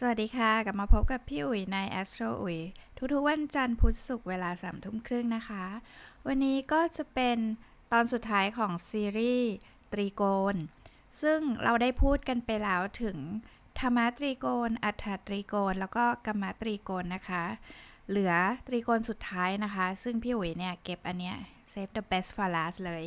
สวัสดีค่ะ กลับมาพบกับพี่อุ๋ยใน Astro อุ๋ยทุกๆวันจันทร์พุธศุกร์เวลาสามทุ่มครึ่งนะคะ วันนี้ก็จะเป็นตอนสุดท้ายของซีรีส์ตรีโกณซึ่งเราได้พูดกันไปแล้วถึงธรรมตรีโกณอัฏฐตรีโกณแล้วก็กรรมตรีโกณนะคะ เหลือตรีโกณสุดท้ายนะคะ ซึ่งพี่อุ๋ยเนี่ยเก็บอันเนี้ย save the best for last เลย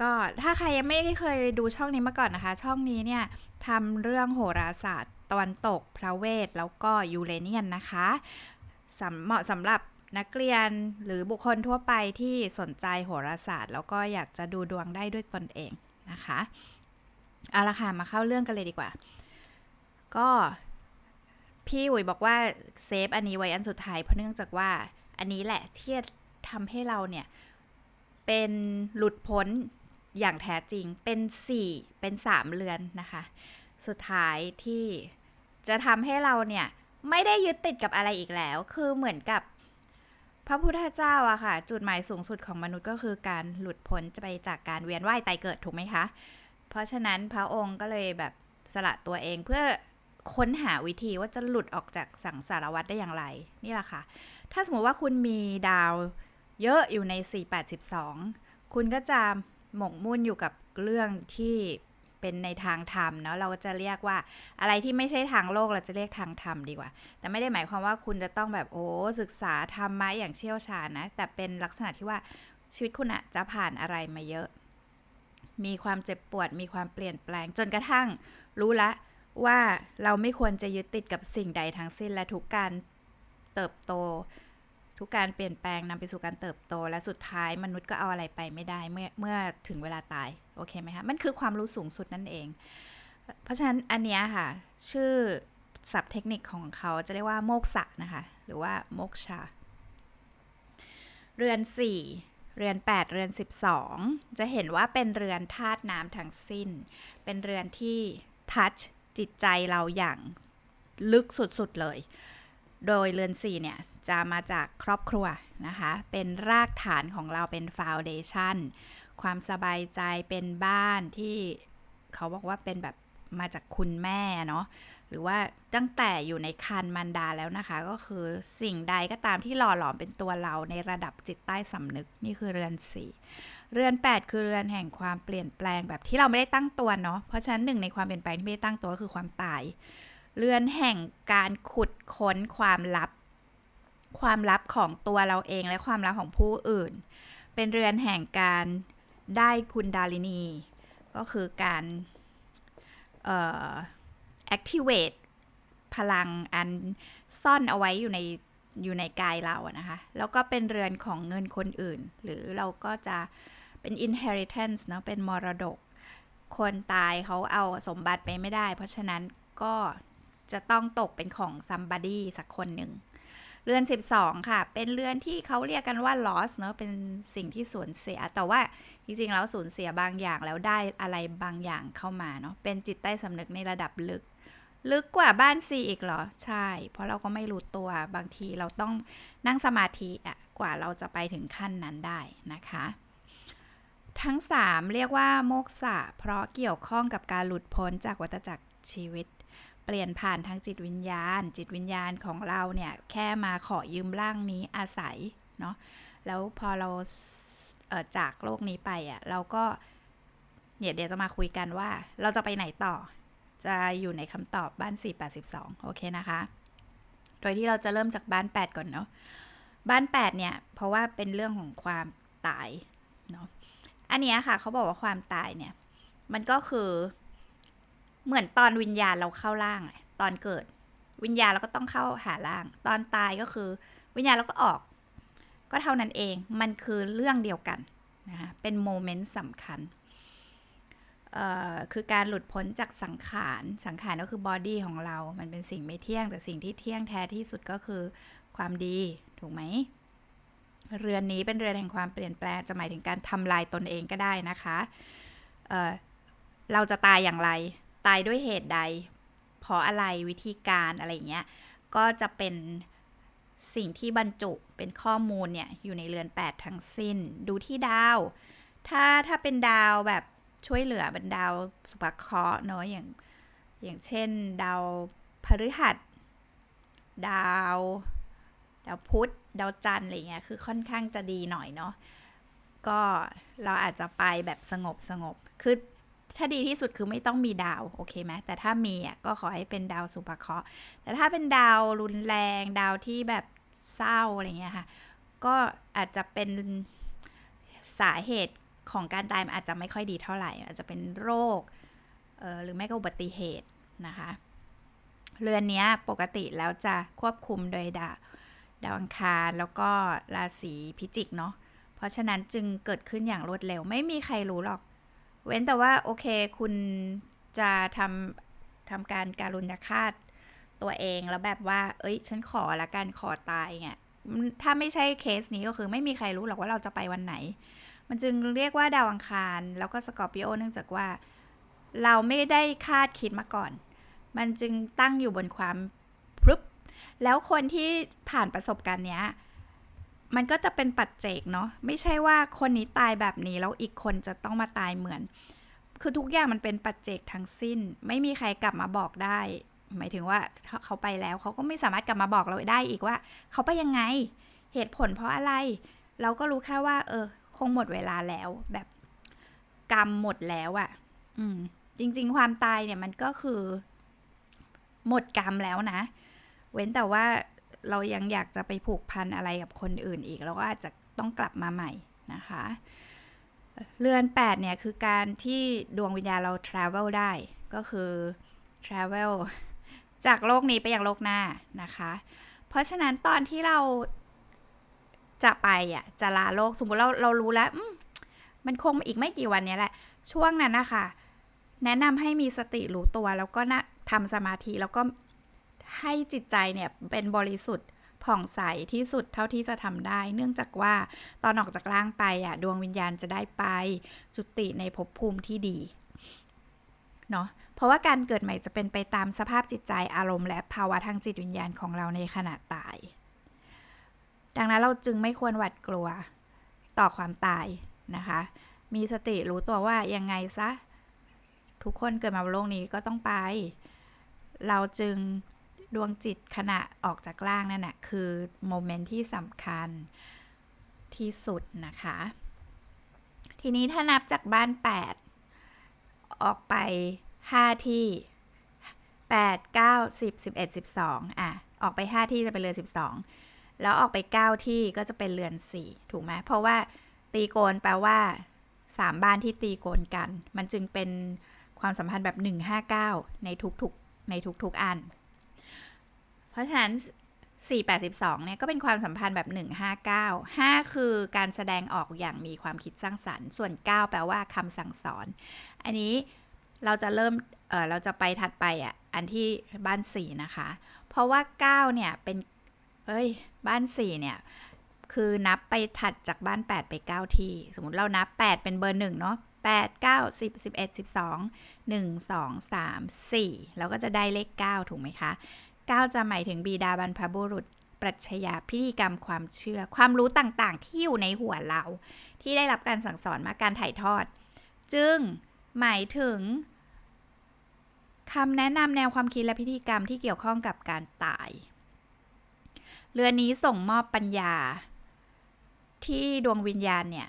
ก็ถ้าใครยังไม่เคยดูช่องนี้มาก่อนนะคะ ช่องนี้เนี่ยทำเรื่องโหราศาสตร์ ตะวันตก พระเวท แล้วก็ยูเรเนียนนะคะสเหมาะสำหรับนักเรียนหรือบุคคลทั่วไปที่สนใจโหราศาสตร์ แล้วก็อยากจะดูดวงได้ด้วยตนเองนะคะเอาละค่ะมาเข้าเรื่องกันเลยดีกว่า ก็พี่อุ๋ยบอกว่าเซฟอันนี้ไว้อันสุดท้ายเพราะเนื่องจากว่าอันนี้แหละที่ทำให้เราเนี่ย เป็นหลุดพ้นอย่างแท้จริงเป็น 4 เป็น 3 เรือนนะคะ สุดท้ายที่ จะทำให้เราเนี่ยไม่ได้ยึดติดกับอะไรอีกแล้ว คือเหมือนกับ พระพุทธเจ้าอะค่ะ จุดหมายสูงสุดของมนุษย์ก็คือการหลุดพ้นไปจากการเวียนว่ายตายเกิดถูกไหมคะ เพราะฉะนั้นพระองค์ก็เลยแบบสละตัวเองเพื่อค้นหาวิธีว่าจะหลุดออกจากสังสารวัฏได้อย่างไร นี่แหละค่ะ ถ้าสมมติว่าคุณมีดาวเยอะอยู่ใน 482 คุณก็จะหมกมุ่นอยู่กับเรื่องที่ เป็นในทางธรรมเนาะเราก็จะเรียกว่าอะไรที่ไม่ใช่ทางโลกเราจะเรียกทางธรรมดีกว่า แต่ไม่ได้หมายความว่าคุณจะต้องแบบโอ้ศึกษาธรรมะอย่างเชี่ยวชาญนะ แต่เป็นลักษณะที่ว่าชีวิตคุณอะจะผ่านอะไรมาเยอะ มีความเจ็บปวด มีความเปลี่ยนแปลงจนกระทั่ง รู้ละว่าเราไม่ควรจะยึดติดกับสิ่งใดทั้งสิ้นและทุกการเติบโต ทุกการเปลี่ยนแปลงนำไปสู่การเติบโต และสุดท้ายมนุษย์ก็เอาอะไรไปไม่ได้เมื่อเมื่อถึงเวลาตาย โอเคไหมคะ มันคือความรู้สูงสุดนั่นเอง เพราะฉะนั้นอันเนี้ยค่ะ ชื่อศัพท์เทคนิคของเขาจะเรียกว่าโมกษะนะคะ หรือว่าโมกชา เรือน 4 เรือน 8 เรือน 12 จะเห็นว่าเป็นเรือนธาตุน้ำทั้งสิ้น เป็นเรือนที่ทัชจิตใจเราอย่างลึกสุดๆเลย โดยเรือน 4 เนี่ย จะมาจากครอบครัวนะคะ เป็นรากฐานของเราเป็นฟาวเดชันความสบายใจเป็นบ้านที่เขาบอกว่าเป็นแบบมาจากคุณแม่เนาะหรือว่าตั้งแต่อยู่ในคันมันดาแล้วนะคะ ก็คือสิ่งใดก็ตามที่หล่อหลอมเป็นตัวเราในระดับจิตใต้สำนึกนี่คือเรือน4เรือน 8 คือเรือนแห่งความเปลี่ยนแปลงแบบที่เราไม่ได้ตั้งตัวเนาะเพราะฉะนั้นหนึ่งในความเปลี่ยนแปลงที่ไม่ได้ตั้งตัวก็คือความตาย เรือนแห่งการขุดค้นความลับ ความลับของตัวเราเองและความลับของผู้อื่น เป็นเรือนแห่งการได้คุณดาลินี ก็คือการเอ่อ activate พลังอันซ่อนเอาไว้อยู่ในอยู่ในกายเราอะนะคะ แล้วก็เป็นเรือนของเงินคนอื่น หรือเราก็จะเป็น inheritance เนาะเป็นมรดก คนตายเขาเอาสมบัติไปไม่ได้ เพราะฉะนั้นก็จะต้องตกเป็นของ somebody สักคนหนึ่ง เรือน 12 ค่ะ เป็นเรือนที่เขาเรียกกันว่า loss เนอะเป็นสิ่งที่สูญเสีย แต่ว่าจริงๆแล้วสูญเสียบางอย่างแล้วได้อะไรบางอย่างเข้ามาเนาะ เป็นจิตใต้สำนึกในระดับลึก ลึกกว่าบ้านซีอีกเหรอ ใช่ เพราะเราก็ไม่รู้ตัว บางทีเราต้องนั่งสมาธิอะกว่าเราจะไปถึงขั้นนั้นได้นะคะ ทั้ง 3 เรียกว่าโมกษะเพราะเกี่ยวข้องกับการหลุดพ้นจากวัฏจักรชีวิต เปลี่ยนผ่านทางจิตวิญญาณ จิตวิญญาณของเราเนี่ยแค่มาขอยืมร่างนี้อาศัยเนาะแล้วพอเราเจากโลกนี้ไปอะ่ะเราก็เนี่ยเดี๋ยวจะมาคุยกันว่า เราจะไปไหนต่อ จะอยู่ในคำตอบบ้าน 482 โอเคนะคะ โดยที่เราจะเริ่มจากบ้าน 8 ก่อนเนาะบ้าน 8 เนี่ย เพราะว่าเป็นเรื่องของความตายเนาะอันนี้ค่ะเขาบอกว่าความตายเนี่ย มันก็คือ เหมือนตอนวิญญาณเราเข้าร่างตอนเกิด วิญญาณเราก็ต้องเข้าหาร่าง ตอนตายก็คือ วิญญาณเราก็ออก ก็เท่านั้นเองมันคือเรื่องเดียวกันนะคะเป็นโมเมนต์สำคัญคือการหลุดพ้นจากสังขาร สังขารก็คือบอดี้ของเรา มันเป็นสิ่งไม่เที่ยง แต่สิ่งที่เที่ยงแท้ที่สุดก็คือความดี ถูกไหม เรือนนี้เป็นเรือนแห่งความเปลี่ยนแปลง จะหมายถึงการทำลายตนเองก็ได้นะคะเเราจะตายอย่างไร ตายด้วยเหตุใด เพราะอะไรวิธีการอะไรเงี้ย ก็จะเป็นสิ่งที่บรรจุเป็นข้อมูลเนี่ยอยู่ในเรือน 8 ทั้งสิ้น ดูที่ดาว ถ้าถ้าเป็นดาวแบบช่วยเหลือเป็นดาวสุภเคราะห์เนาะอย่างอย่างเช่น ดาวพฤหัส ดาว ดาวพุธ ดาวจันทร์อะไรเงี้ยคือค่อนข้างจะดีหน่อยเนาะก็เราอาจจะไปแบบสงบสงบคือ ถ้าดีที่สุดคือไม่ต้องมีดาวโอเคไหมแต่ถ้ามีอะก็ขอให้เป็นดาวสุภเคราะห์แต่ถ้าเป็นดาวรุนแรงดาวที่แบบเศร้าอะไรเงี้ยค่ะ ก็อาจจะเป็นสาเหตุของการตายมันอาจจะไม่ค่อยดีเท่าไหร่ อาจจะเป็นโรคเออหรือไม่ก็อุบัติเหตุนะคะ เรือนนี้ปกติแล้วจะควบคุมโดยดาวดาวอังคารแล้วก็ราศีพิจิกเนาะเพราะฉะนั้นจึงเกิดขึ้นอย่างรวดเร็ว ไม่มีใครรู้หรอก เว้นแต่ว่าโอเคคุณจะทำทำการการุณยฆาตตัวเองแล้วแบบว่า เอ้ย ฉันขอละกันขอตายเงี้ยถ้าไม่ใช่เคสนี้ก็คือไม่มีใครรู้หรอกว่าเราจะไปวันไหน มันจึงเรียกว่าดาวอังคาร แล้วก็สกอร์ปิโอเนื่องจากว่า เราไม่ได้คาดคิดมาก่อน มันจึงตั้งอยู่บนความพรึบแล้วคนที่ผ่านประสบการณ์เนี้ย มันก็จะเป็นปัจเจกเนาะไม่ใช่ว่าคนนี้ตายแบบนี้แล้วอีกคนจะต้องมาตายเหมือน คือทุกอย่างมันเป็นปัจเจกทั้งสิ้น ไม่มีใครกลับมาบอกได้ หมายถึงว่าเขาไปแล้วเขาก็ไม่สามารถกลับมาบอกเราได้อีกว่า เขาไปยังไงเหตุผลเพราะอะไร เราก็รู้แค่ว่า เออ คงหมดเวลาแล้วแบบกรรมหมดแล้วอะ่ะ อืม จริง ๆ ความตายเนี่ยมันก็คือ หมดกรรมแล้วนะ เว้นแต่ว่า เรายังอยากจะไปผูกพันอะไรกับคนอื่นอีก เราก็อาจจะต้องกลับมาใหม่นะคะ เรือน 8 เนี่ย คือการที่ดวงวิญญาณเรา travel ได้ ก็คือ travel จากโลกนี้ไปยังโลกหน้านะคะ เพราะฉะนั้นตอนที่เราจะไปอะจะลาโลกสมมติเราเรารู้แล้วมมันคงอีกไม่กี่วันนี้แหละ ช่วงนั้นนะคะ แนะนำให้มีสติรู้ตัวแล้วก็นะทำสมาธิแล้วก็ ให้จิตใจเนี่ยเป็นบริสุทธิ์ผ่องใสที่สุดเท่าที่จะทำได้ เนื่องจากว่าตอนออกจากร่างไปอะดวงวิญญาณจะได้ไปจุติในภพภูมิที่ดีเนาะเพราะว่าการเกิดใหม่จะเป็นไปตามสภาพจิตใจอารมณ์และภาวะทางจิตวิญญาณของเราในขณะตาย ดังนั้นเราจึงไม่ควรหวัดกลัวต่อความตายนะคะ มีสติรู้ตัวว่ายังไงซะ ทุกคนเกิดมาบนโลกนี้ก็ต้องไป เราจึง ดวงจิตขณะออกจากร่างนั่นแหะคือโมเมนต์ที่สำคัญที่สุดนะคะ ทีนี้ถ้านับจากบ้าน 8 ออกไป 5 ที่ 8 9 10 11 12 อะ ออกไป 5 ที่จะเป็นเรือน 12 แล้วออกไป 9 ที่ก็จะเป็นเรือน 4 ถูกไหมเพราะว่าตีโกนแปลว่า 3 บ้านที่ตีโกนกัน มันจึงเป็นความสัมพันธ์แบบ 159 ในทุกๆในทุกๆอัน เพราะฉะนั้น 482 เนี่ยก็เป็นความสัมพันธ์แบบ 159 5 คือการแสดงออกอย่างมีความคิดสร้างสรรค์ ส่วน 9 แปลว่าคำสั่งสอน อันนี้เราจะเริ่มเเราจะไปถัดไปอะ อันที่บ้าน 4 นะคะ เพราะว่า 9 เนี่ยเป็น เอ้ย บ้าน 4 เนี่ย คือนับไปถัดจากบ้าน 8 ไป 9 ที่ สมมติเรานับ 8 เป็นเบอร์1เนาะ8 9 10 11 12 1 2 3 4แล้วก็จะได้เลข 9 ถูกไหมคะ 9 จะหมายถึงบีดาบรรพบุรุษ ปรัชญาพิธีกรรมความเชื่อ ความรู้ต่างๆ ที่อยู่ในหัวเรา ที่ได้รับการสั่งสอนมาการถ่ายทอด จึงหมายถึงคำแนะนำแนวความคิดและพิธีกรรมที่เกี่ยวข้องกับการตาย เรือนี้ส่งมอบปัญญา ที่ดวงวิญญาณเนี่ย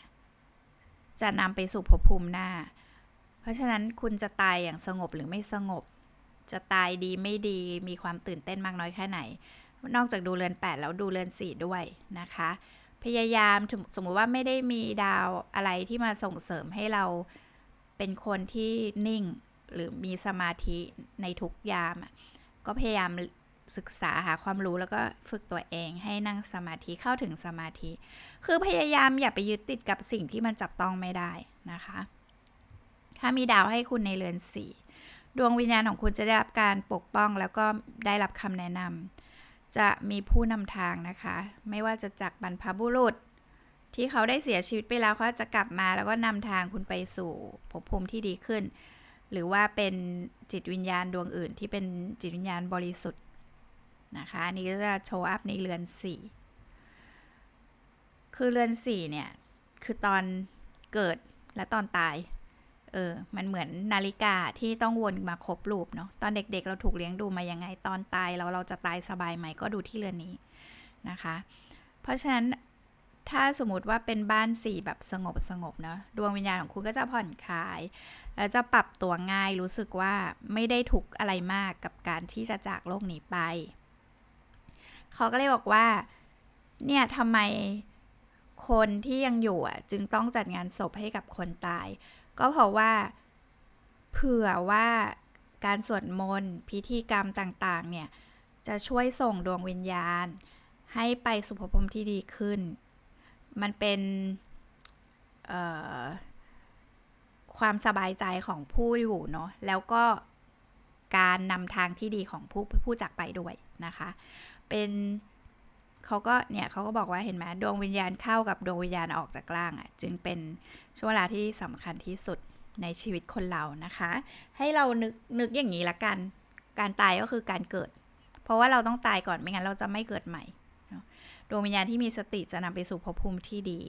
จะนำไปสู่ภพภูมิหน้า เพราะฉะนั้นคุณจะตายอย่างสงบหรือไม่สงบ จะตายดีไม่ดีมีความตื่นเต้นมากน้อยแค่ไหน นอกจากดูเรือน 8 แล้วดูเรือน 4 ด้วยนะคะ พยายามสมมุติว่าไม่ได้มีดาวอะไรที่มาส่งเสริมให้เราเป็นคนที่นิ่งหรือมีสมาธิในทุกยาม ก็พยายามศึกษาหาความรู้แล้วก็ฝึกตัวเองให้นั่งสมาธิเข้าถึงสมาธิ คือพยายามอย่าไปยึดติดกับสิ่งที่มันจับต้องไม่ได้นะคะ ถ้ามีดาวให้คุณในเรือนสี่ ดวงวิญญาณของคุณจะได้รับการปกป้องแล้วก็ได้รับคำแนะนำจะมีผู้นำทางนะคะ ไม่ว่าจะจากบรรพบุรุษ ที่เขาได้เสียชีวิตไปแล้วเขาจะกลับมาแล้วก็นำทางคุณไปสู่ภพภูมิที่ดีขึ้น หรือว่าเป็นจิตวิญญาณดวงอื่น ที่เป็นจิตวิญญาณบริสุทธิ์นะคะอันนี้ก็จะโชว์อัพในเรือน4คือเรือน4เนี่ย คือตอนเกิดและตอนตาย เออ มันเหมือนนาฬิกาที่ต้องวนมาครบรูปเนาะ ตอนเด็กๆ เราถูกเลี้ยงดูมายังไง ตอนตายเราเราจะตายสบายไหมก็ดูที่เรือนนี้นะคะ เพราะฉะนั้นถ้าสมมติว่าเป็นบ้านสี่แบบสงบสงบเนาะดวงวิญญาณของคุณก็จะผ่อนคลายแล้วจะปรับตัวง่ายรู้สึกว่าไม่ได้ทุกอะไรมากกับการที่จะจากโลกนี้ไป เขาก็เลยบอกว่า เนี่ยทำไมคนที่ยังอยู่อะ จึงต้องจัดงานศพให้กับคนตาย ก็เพราะว่า เผื่อว่าการสวดมนต์พิธีกรรมต่างๆ เนี่ย จะช่วยส่งดวงวิญญาณ ให้ไปสุภพมที่ดีขึ้น มันเป็นความสบายใจของผู้อยู่เนาะแล้วก็การนำทางที่ดีของผู้ผู้จากไปด้วยนะคะ เป็นเขาก็เนี่ยเขาก็บอกว่าเห็นไหมดวงวิญญาณเข้ากับดวงวิญญาณออกจากร่างอะ่ะ จึงเป็น ช่วงเวลาที่สำคัญที่สุดในชีวิตคนเรานะคะ ให้เรานึกนึกอย่างนี้ละกัน การตายก็คือการเกิด เพราะว่าเราต้องตายก่อนไม่งั้นเราจะไม่เกิดใหม่ดวงวิญญาณที่มีสติจะนำไปสู่ภพภูมิที่ดี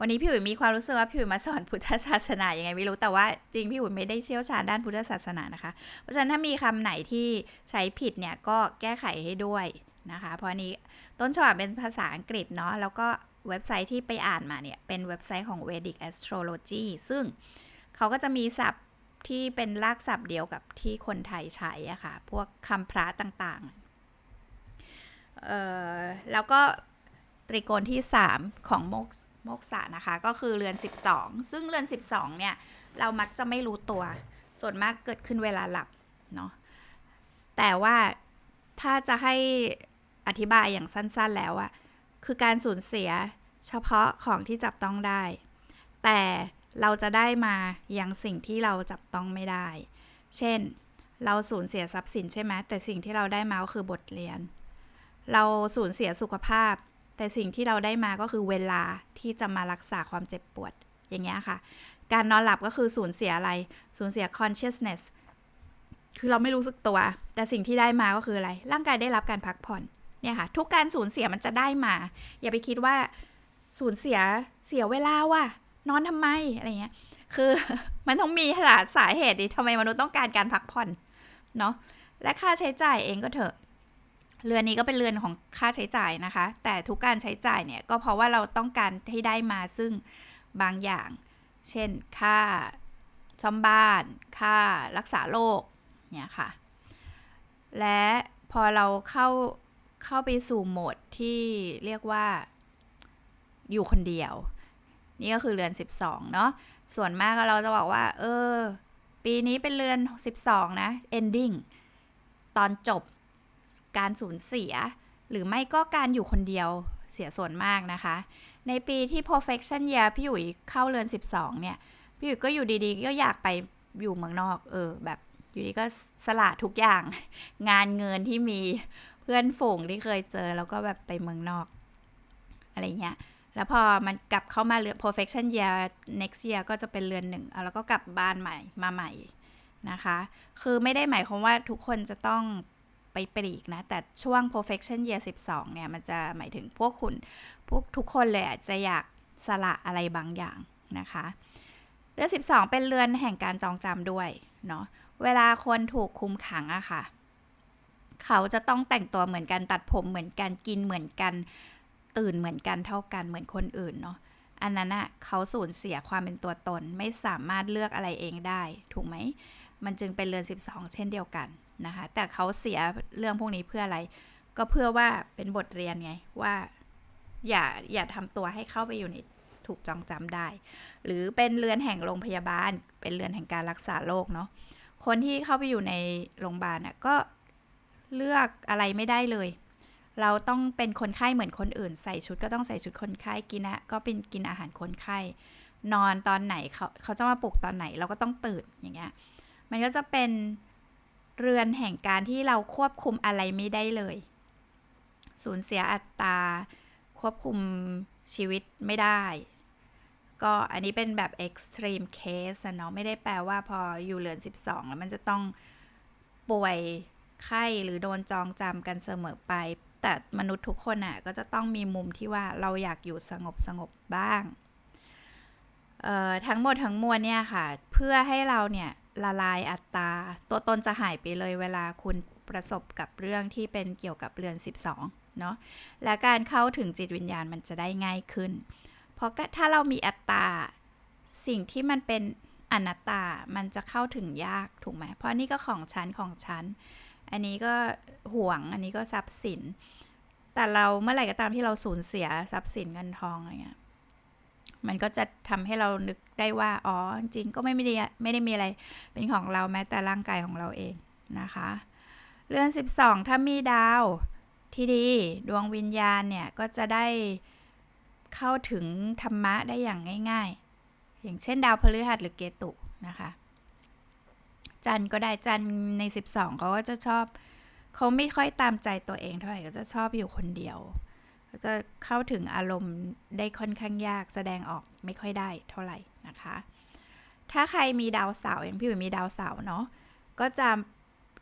วันนี้พี่อุ๋ยมีความรู้สึกว่าพี่อุ๋ยมาสอนพุทธศาสนายังไงไม่รู้แต่ว่าจริงพี่อุ๋ยไม่ได้เชี่ยวชาญด้านพุทธศาสนานะคะ เพราะฉะนั้นถ้ามีคำไหนที่ใช้ผิดเนี่ยก็แก้ไขให้ด้วยนะคะ เพราะอันนี้ต้นฉบับเป็นภาษาอังกฤษเนาะแล้วก็ เว็บไซต์ที่ไปอ่านมาเนี่ย เป็นเว็บไซต์ของ Vedic Astrology ซึ่งเขาก็จะมีศัพท์ที่เป็นรากศัพท์เดียวกับที่คนไทยใช้อะค่ะ พวกคำพระต่างๆเอ่อแล้วก็ตรีโกณที่ 3 ของโมกโมกษะนะคะ ก็คือเรือน 12 ซึ่งเรือน 12 เนี่ย เรามักจะไม่รู้ตัว ส่วนมากเกิดขึ้นเวลาหลับเนาะแต่ว่าถ้าจะให้อธิบายอย่างสั้นๆแล้วอะคือการสูญเสีย เฉพาะของที่จับต้องได้ แต่เราจะได้มาอย่างสิ่งที่เราจับต้องไม่ได้ เช่น เราสูญเสียทรัพย์สินใช่ไหมแต่สิ่งที่เราได้มาก็คือบทเรียน เราสูญเสียสุขภาพ แต่สิ่งที่เราได้มาก็คือเวลาที่จะมารักษาความเจ็บปวด อย่างเงี้ยค่ะ การนอนหลับก็คือสูญเสียอะไร สูญเสีย consciousness คือเราไม่รู้สึกตัว แต่สิ่งที่ได้มาก็คืออะไร ร่างกายได้รับการพักผ่อน เนี่ยค่ะ ทุกการสูญเสียมันจะได้มา อย่าไปคิดว่า สูญเสียเสียเวลาว่ะ นอนทำไมอะไรเงี้ย คือมันต้องมีหาสาเหตุดิทำไมมนุษย์ต้องการการพักผ่อนเนาะและค่าใช้จ่ายเองก็เถอะ เรือนนี้ก็เป็นเรือนของค่าใช้จ่ายนะคะ แต่ทุกการใช้จ่ายเนี่ยก็เพราะว่าเราต้องการให้ได้มาซึ่งบางอย่าง เช่น ค่าซ่อมบ้าน ค่ารักษาโรคเนี่ยค่ะ และพอเราเข้าเข้าไปสู่โหมดที่เรียกว่า อยู่คนเดียว นี่ก็คือเรือน 12 เนาะส่วนมากเราจะบอกว่า เออ ปีนี้เป็นเรือน 12 นะ ending ตอนจบการสูญเสีย หรือไม่ก็การอยู่คนเดียวเสียส่วนมากนะคะ ในปีที่ perfection year พี่อุ๋ยเข้าเรือน 12 เนี่ย พี่อุ๋ยก็อยู่ดีๆ ก็อยากไปอยู่เมืองนอก เออ แบบอยู่ดีก็สละทุกอย่าง งานเงินที่มีเพื่อนฝูงที่เคยเจอ แล้วก็แบบไปเมืองนอก อะไรเงี้ย แล้วพอมันกลับเข้ามาเรือน perfection year next year ก็จะเป็นเรือนหนึ่งเอาแล้วก็กลับบ้านใหม่มาใหม่นะคะ คือไม่ได้หมายความว่าทุกคนจะต้องไปปลีกนะ แต่ช่วง perfection year 12 เนี่ย มันจะหมายถึงพวกคุณ พวกทุกคนเลยอะจะอยากสละอะไรบางอย่างนะคะ เรือน 12 เป็นเรือนแห่งการจองจำด้วยเนาะ เวลาคนถูกคุมขังอะค่ะ เขาจะต้องแต่งตัวเหมือนกันตัดผมเหมือนกันกินเหมือนกัน ตื่นเหมือนกันเท่ากันเหมือนคนอื่นเนาะอันนั้นอะเขาสูญเสียความเป็นตัวตนไม่สามารถเลือกอะไรเองได้ ถูกไหม มันจึงเป็นเรือน 12 เช่นเดียวกันนะคะ แต่เขาเสียเรื่องพวกนี้เพื่ออะไร ก็เพื่อว่าเป็นบทเรียนไงว่า อย่าอย่าทำตัวให้เข้าไปอยู่ในถูกจองจำได้ หรือเป็นเรือนแห่งโรงพยาบาล เป็นเรือนแห่งการรักษาโรคเนาะคนที่เข้าไปอยู่ในโรงพยาบาลน่ะก็เลือกอะไรไม่ได้เลย เราต้องเป็นคนไข้เหมือนคนอื่น ใส่ชุดก็ต้องใส่ชุดคนไข้กินนะก็เป็นกินอาหารคนไข้ นอนตอนไหนเขาเขาจะมาปลุกตอนไหนเราก็ต้องตื่นอย่างเงี้ยมันก็จะเป็นเรือนแห่งการที่เราควบคุมอะไรไม่ได้เลย สูญเสียอัตรา ควบคุมชีวิตไม่ได้ ก็อันนี้เป็นแบบ extreme case เนาะไม่ได้แปลว่าพออยู่เรือน 12 แล้วมันจะต้องป่วยไข้หรือโดนจองจำกันเสมอไป แต่มนุษย์ทุกคนอะก็จะต้องมีมุมที่ว่าเราอยากอยู่สงบสงบบ้างทั้งหมดทั้งมวลเนี่ยค่ะ เพื่อให้เราเนี่ยละลายอัตรา ตัวตนจะหายไปเลยเวลาคุณประสบกับเรื่องที่เป็นเกี่ยวกับเรือน 12 เนาะและการเข้าถึงจิตวิญญาณมันจะได้ง่ายขึ้น เพราะถ้าเรามีอัตตา สิ่งที่มันเป็นอนัตตา มันจะเข้าถึงยากถูกไหม เพราะนี่ก็ของฉันของฉัน อันนี้ก็ห่วง อันนี้ก็ทรัพย์สิน แต่เราเมื่อไหร่ก็ตามที่เราสูญเสียทรัพย์สินเงินทองอะไรเงี้ย มันก็จะทำให้เรานึกได้ว่า อ๋อ จริงก็ไม่ได้ไม่ได้มีอะไร เป็นของเราแม้แต่ร่างกายของเราเองนะคะ เรือน 12 ถ้ามีดาวที่ดีดวงวิญญาณเนี่ยก็จะได้เข้าถึงธรรมะได้อย่างง่าย ๆ อย่างเช่นดาวพฤหัสหรือเกตุนะคะ จันก็ได้จันใน 12เขาก็จะชอบ เขาไม่ค่อยตามใจตัวเองเท่าไหร่ก็จะชอบอยู่คนเดียวจะเข้าถึงอารมณ์ได้ค่อนข้างยากแสดงออกไม่ค่อยได้เท่าไหร่นะคะ ถ้าใครมีดาวเสาร์อย่างพี่อุ๋ยมีดาวเสาร์เนาะก็จะ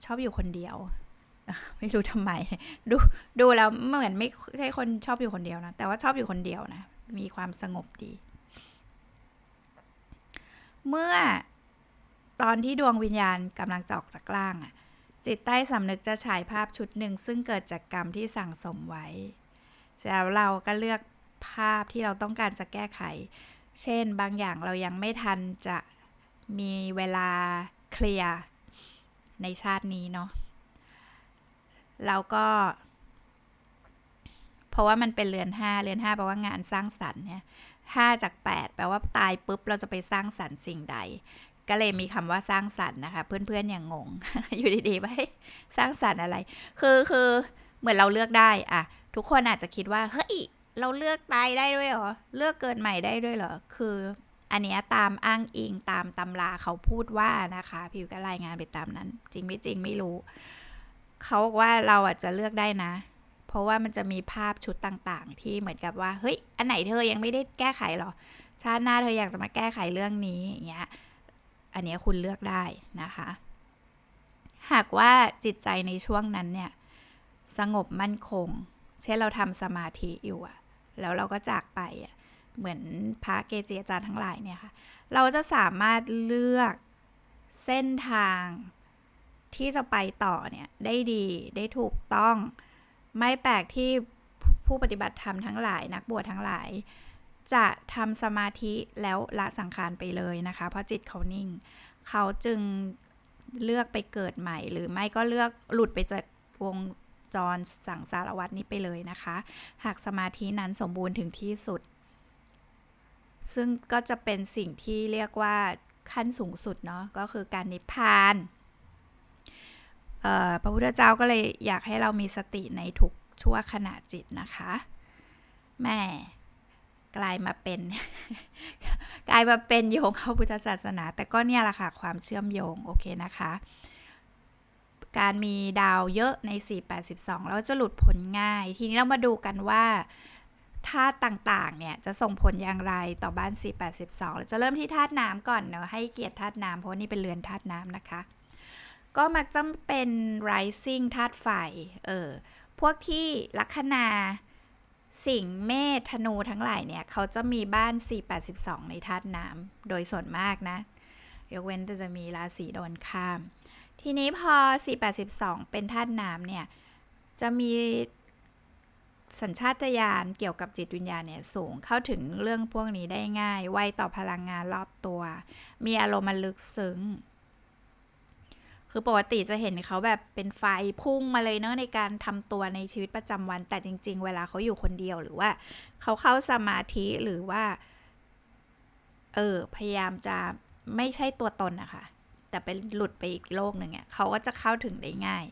ชอบอยู่คนเดียว ไม่รู้ทำไม ดูดูแล้วเหมือนไม่ใช่คนชอบอยู่คนเดียวนะแต่ว่าชอบอยู่คนเดียวนะ มีความสงบดี เมื่อ ตอนที่ดวงวิญญาณกำลังจะออกจากร่างอะจิตใต้สำนึกจะฉายภาพชุดหนึ่ง ซึ่งเกิดจากกรรมที่สั่งสมไว้แล้วเราก็เลือกภาพที่เราต้องการจะแก้ไข เช่นบางอย่างเรายังไม่ทันจะมีเวลาเคลียร์ในชาตินี้เนาะเราก็ เพราะว่ามันเป็นเรือนห้าเรือนห้าแปลว่างานสร้างสรรค์เนี่ยห้าจากแปดแปลว่าตายปุ๊บเราจะไปสร้างสรรค์สิ่งใด ก็เลยมีคำว่าสร้างสรรค์นะคะ เพื่อนๆอย่างงง อยู่ดีๆไปสร้างสรรค์อะไร คือคือเหมือนเราเลือกได้อะทุกคนอาจจะคิดว่าเฮ้ยเราเลือกตายได้ด้วยเหรอเลือกเกิดใหม่ได้ด้วยเหรอคืออันเนี้ยตามอ้างอิงตามตำราเขาพูดว่านะคะพิวก็รายงานไปตามนั้น จริงไม่จริงไม่รู้ เขาบอกว่าเราอาจจะเลือกได้นะ เพราะว่ามันจะมีภาพชุดต่างๆ ที่เหมือนกับว่า เฮ้ย อันไหนเธอยังไม่ได้แก้ไขหรอ ชาติหน้าเธออยากจะมาแก้ไขเรื่องนี้อย่างเงี้ย อันนี้คุณเลือกได้นะคะ หากว่าจิตใจในช่วงนั้นเนี่ยสงบมั่นคง เช่นเราทำสมาธิอยู่อะแล้วเราก็จากไปอะเหมือนพระเกจิอาจารย์ทั้งหลายเนี่ยค่ะ เราจะสามารถเลือกเส้นทางที่จะไปต่อเนี่ยได้ดีได้ถูกต้อง ไม่แปลกที่ผู้ปฏิบัติธรรมทั้งหลาย นักบวชทั้งหลาย จะทำสมาธิแล้วละสังขารไปเลยนะคะ เพราะจิตเขานิ่ง เขาจึงเลือกไปเกิดใหม่ หรือไม่ก็เลือกหลุดไปจากวงจรสังสารวัตนี้ไปเลยนะคะ หากสมาธินั้นสมบูรณ์ถึงที่สุด ซึ่งก็จะเป็นสิ่งที่เรียกว่าขั้นสูงสุดเนาะก็คือการนิพพานพระพุทธเจ้าก็เลยอยากให้เรามีสติในทุกชั่วขณะจิตนะคะแม่ กลายมาเป็น กลายมาเป็นโยงเข้าพุทธศาสนา แต่ก็เนี่ยแหละค่ะ ความเชื่อมโยงโอเคนะคะ การมีดาวเยอะใน 482 แล้วจะหลุดพ้นง่าย ทีนี้เรามาดูกันว่าธาตุต่างๆ เนี่ยจะส่งผลอย่างไรต่อบ้าน 482เราจะเริ่มที่ธาตุน้ำก่อนเนาะให้เกียรติธาตุน้ำเพราะนี่เป็นเรือนธาตุน้ำนะคะ ก็มักจะเป็น rising ธาตุไฟ เออ พวกที่ลัคนา สิงเมษธนูทั้งหลายเนี่ย เขาจะมีบ้าน 482 ในธาตุน้ำโดยส่วนมากนะ ยกเว้นจะมีราศีโดนข้าม ทีนี้พอ 482 เป็นธาตุน้ำเนี่ย จะมีสัญชาตญาณเกี่ยวกับจิตวิญญาณเนี่ยสูงเข้าถึงเรื่องพวกนี้ได้ง่าย ไวต่อพลังงานรอบตัว มีอารมณ์ลึกซึ้ง คือปกติจะเห็นเขาแบบเป็นไฟพุ่งมาเลยเนาะในการทำตัวในชีวิตประจำวัน แต่จริง ๆ เวลาเขาอยู่คนเดียวหรือว่า เขาเข้าสมาธิหรือว่า เออ พยายามจะไม่ใช่ตัวตนนะคะแต่เป็นหลุดไปอีกโลกหนึ่งเนี่ยเขาก็จะเข้าถึงได้ง่าย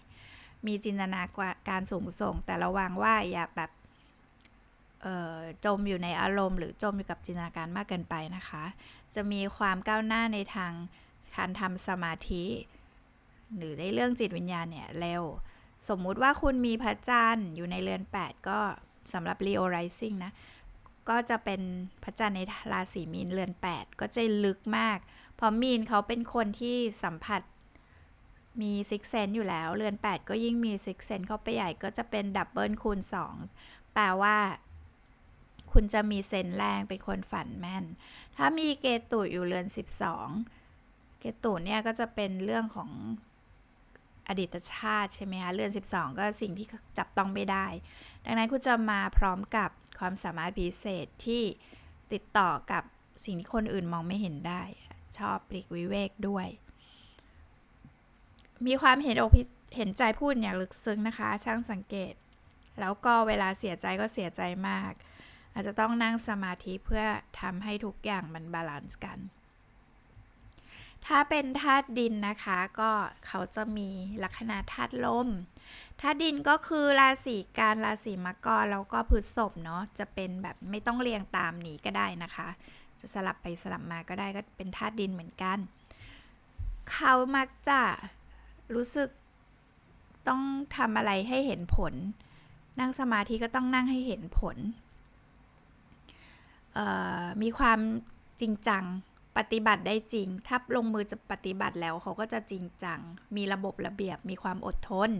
มีจินตนาการสูงส่ง แต่ระวังว่าอย่าแบบจมอยู่ในอารมณ์หรือจมอยู่กับจินตนาการมากเกินไปนะคะ จะมีความก้าวหน้าในทางการทำสมาธิ หรือในเรื่องจิตวิญญาณเนี่ยเร็ว สมมุติว่าคุณมีพระจันทร์อยู่ในเรือน 8 ก็สำหรับ Leo Rising นะ ก็จะเป็นพระจันทร์ในราศีมีนเรือน 8 ก็จะลึกมาก เพราะมีนเขาเป็นคนที่สัมผัสมีซิกเซนอยู่แล้ว เรือน 8 ก็ยิ่งมีซิกเซนเข้าไปใหญ่ก็จะเป็นดับเบิลคูณ 2 แปลว่า คุณจะมีเซนแรงเป็นคนฝันแม่น ถ้ามีเกตุอยู่เรือน 12 เกตุเนี่ยก็จะเป็นเรื่องของ อดีตชาติใช่ไหมคะเรือน 12 ก็สิ่งที่จับต้องไม่ได้ ดังนั้นคุณจะมาพร้อมกับความสามารถพิเศษที่ติดต่อกับสิ่งที่คนอื่นมองไม่เห็นได้ ชอบปลีกวิเวกด้วย มีความเห็นอกเห็นใจพูดอย่างลึกซึ้งนะคะ ช่างสังเกต แล้วก็เวลาเสียใจก็เสียใจมาก อาจจะต้องนั่งสมาธิเพื่อทำให้ทุกอย่างมันบาลานซ์กัน ถ้าเป็นธาตุดินนะคะก็เขาจะมีลัคนาธาตุลมธาตุดินก็คือราศีการราศีมกรแล้วก็พฤษภเนาะจะเป็นแบบไม่ต้องเรียงตามนี้ก็ได้นะคะ จะสลับไปสลับมาก็ได้ก็เป็นธาตุดินเหมือนกัน เขามักจะรู้สึกต้องทำอะไรให้เห็นผล นั่งสมาธิก็ต้องนั่งให้เห็นผลมีความจริงจัง ปฏิบัติได้จริง ถ้าลงมือจะปฏิบัติแล้วเขาก็จะจริงจัง มีระบบระเบียบ มีความอดทน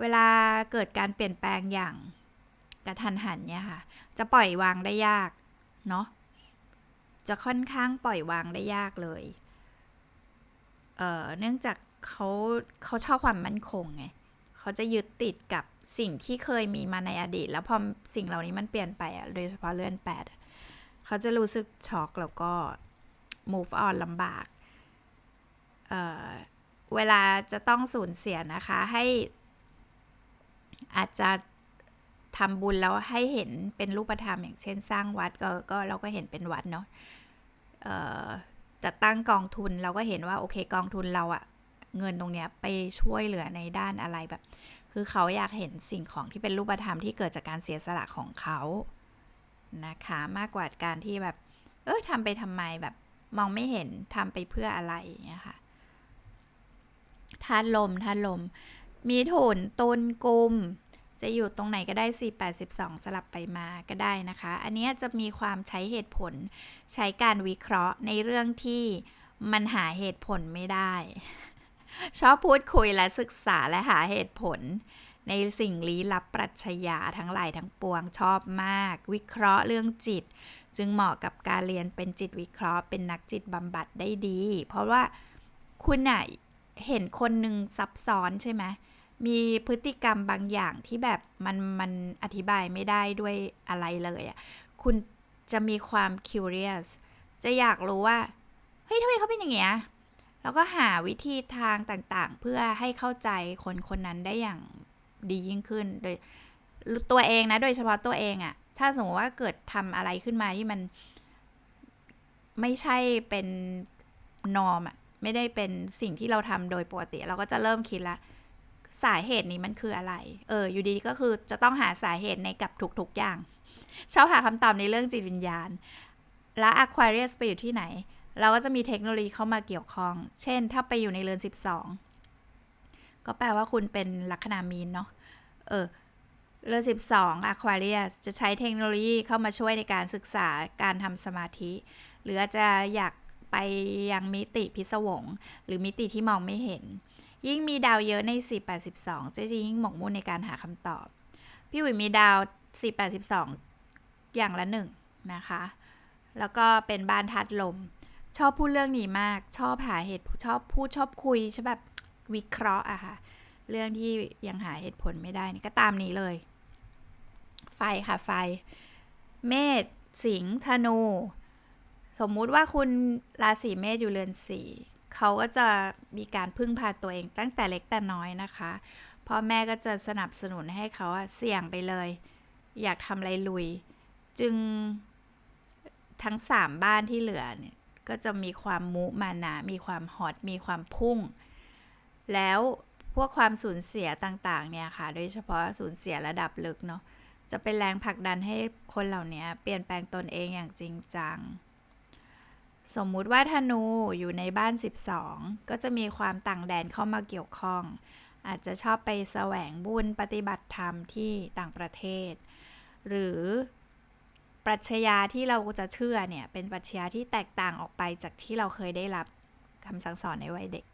เวลาเกิดการเปลี่ยนแปลงอย่างกระทันหันเนี่ยค่ะ จะปล่อยวางได้ยาก เนาะ จะค่อนข้างปล่อยวางได้ยากเลย เอ่อ เนื่องจากเขาเขาชอบความมั่นคงไง เขาจะยึดติดกับสิ่งที่เคยมีมาในอดีต แล้วพอสิ่งเหล่านี้มันเปลี่ยนไปอะโดยเฉพาะเลื่อนแปด เขาจะรู้สึกช็อกแล้วก็ move on ลำบากเเวลาจะต้องสูญเสียนะคะ ให้อาจจะทำบุญแล้วให้เห็นเป็นรูปธรรมอย่างเช่นสร้างวัดก็ก็เราก็เห็นเป็นวัดเนาะจะตั้งกองทุนเราก็เห็นว่าโอเคกองทุนเราอะเงินตรงเนี้ยไปช่วยเหลือในด้านอะไรแบบ คือเขาอยากเห็นสิ่งของที่เป็นรูปธรรมที่เกิดจากการเสียสละของเขานะคะ มากกว่าการที่แบบ เออทำไปทำไมแบบ มองไม่เห็นทำไปเพื่ออะไรเงี้ยค่ะทานลมทานลม มีถุนตุนกลุมจะอยู่ตรงไหนก็ได้ 482 สลับไปมาก็ได้นะคะ อันนี้จะมีความใช้เหตุผล ใช้การวิเคราะห์ในเรื่องที่มันหาเหตุผลไม่ได้ ชอบพูดคุยและศึกษาและหาเหตุผล ในสิ่งลี้ลับปรัชญาทั้งหลายทั้งปวงชอบมาก วิเคราะห์เรื่องจิต จึงเหมาะกับการเรียนเป็นจิตวิเคราะห์ เป็นนักจิตบำบัดได้ดี เพราะว่าคุณน่ะเห็นคนหนึ่งซับซ้อนใช่ไหมมีพฤติกรรมบางอย่างที่แบบมันมันอธิบายไม่ได้ด้วยอะไรเลยอะ่ะคุณจะมีความ curious จะอยากรู้ว่า เฮ้ยทำไมเขาเป็นอย่างเงี้ยแล้วก็หาวิธีทางต่างๆ เพื่อให้เข้าใจคนคนนั้นได้อย่างดียิ่งขึ้น โดยตัวเองนะ โดยเฉพาะตัวเองอะ ถ้าสมมติว่าเกิดทำอะไรขึ้นมาที่มันไม่ใช่เป็นนอมอะไม่ได้เป็นสิ่งที่เราทำโดยปกติ เราก็จะเริ่มคิดละสาเหตุนี้มันคืออะไร เออ อยู่ดีก็คือจะต้องหาสาเหตุในกับทุกๆอย่าง ชอบหาคำตอบในเรื่องจิตวิญญาณ แล้ว Aquarius ไปอยู่ที่ไหน เราก็จะมีเทคโนโลยีเข้ามาเกี่ยวข้อง เช่น ถ้าไปอยู่ในเรือน 12 ก็แปลว่าคุณเป็นลัคนามีนเนาะ เออ เรือน12 Aquarius จะใช้เทคโนโลยีเข้ามาช่วยในการศึกษาการทำสมาธิ หรืออาจจะอยากไปยังมิติพิศวง หรือมิติที่มองไม่เห็น ยิ่งมีดาวเยอะใน 482 จะยิ่งหมกมุ่นในการหาคำตอบ พี่วิมีดาว 482 อย่างละหนึ่งนะคะ แล้วก็เป็นบ้านทัดลม ชอบพูดเรื่องนี้มาก ชอบหาเหตุชอบพูดชอบคุยใช่แบบวิเคราะห์อะค่ะ เรื่องที่ยังหาเหตุผลไม่ได้นี่ก็ตามนี้เลย ไฟค่ะไฟ เมษสิงห์ธนู สมมุติว่าคุณราศีเมษอยู่เรือนสี่เขาก็จะมีการพึ่งพาตัวเองตั้งแต่เล็กแต่น้อยนะคะพ่อแม่ก็จะสนับสนุนให้เขาเสี่ยงไปเลย อยากทำอะไรลุย จึงทั้งสามบ้านที่เหลือเนี่ยก็จะมีความมุมานะมีความฮอตมีความพุ่ง แล้วพวกความสูญเสียต่างๆเนี่ยค่ะ โดยเฉพาะสูญเสียระดับลึกเนาะ จะเป็นแรงผลักดันให้คนเหล่านี้เปลี่ยนแปลงตนเองอย่างจริงจัง สมมุติว่าธนูอยู่ในบ้าน 12 ก็จะมีความต่างแดนเข้ามาเกี่ยวข้อง อาจจะชอบไปแสวงบุญปฏิบัติธรรมที่ต่างประเทศ หรือปรัชญาที่เราจะเชื่อเนี่ย เป็นปรัชญาที่แตกต่างออกไปจากที่เราเคยได้รับคำสั่งสอนในวัยเด็ก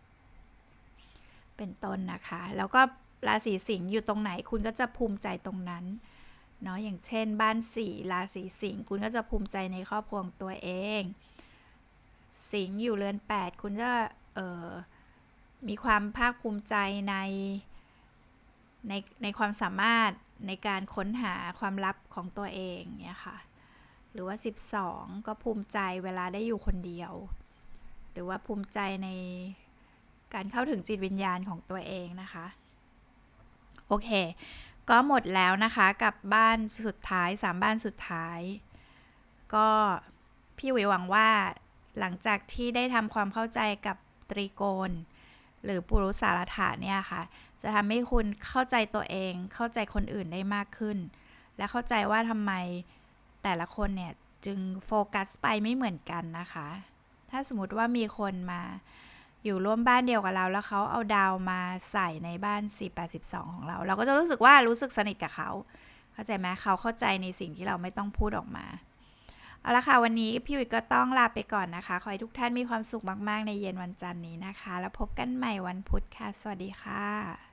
เป็นต้นนะคะ แล้วก็ราศีสิงห์อยู่ตรงไหนคุณก็จะภูมิใจตรงนั้น เนาะอย่างเช่น บ้านสีราศีสิงห์คุณก็จะภูมิใจในครอบครัวของตัวเอง สิงห์อยู่เรือน 8 คุณจะเออมีความภาคภูมิใจในในในความสามารถในการค้นหาความลับของตัวเองเนี่ยค่ะ หรือว่า 12 ก็ภูมิใจเวลาได้อยู่คนเดียว หรือว่าภูมิใจในการเข้าถึงจิตวิญญาณของตัวเองนะคะ โอเค ก็หมดแล้วนะคะกับบ้านสุดท้าย 3 บ้านสุดท้าย ก็พี่หวิหวังว่าหลังจากที่ได้ทำความเข้าใจกับตรีโกณหรือปุรุสารถะเนี่ยค่ะ จะทำให้คุณเข้าใจตัวเอง เข้าใจคนอื่นได้มากขึ้น และเข้าใจว่าทำไมแต่ละคนเนี่ยจึงโฟกัสไปไม่เหมือนกันนะคะ ถ้าสมมติว่ามีคนมา อยู่ร่วมบ้านเดียวกับเรา แล้วเขาเอาดาวมาใส่ในบ้าน 482 ของเรา เราก็จะรู้สึกว่ารู้สึกสนิทกับเขา เข้าใจไหมเขาเข้าใจในสิ่งที่เราไม่ต้องพูดออกมาเอาละค่ะ วันนี้พี่วิกก็ต้องลาไปก่อนนะคะ ขอให้ทุกท่านมีความสุขมาก ๆ ในเย็นวันจันทร์นี้นะคะ แล้วพบกันใหม่วันพุธค่ะ สวัสดีค่ะ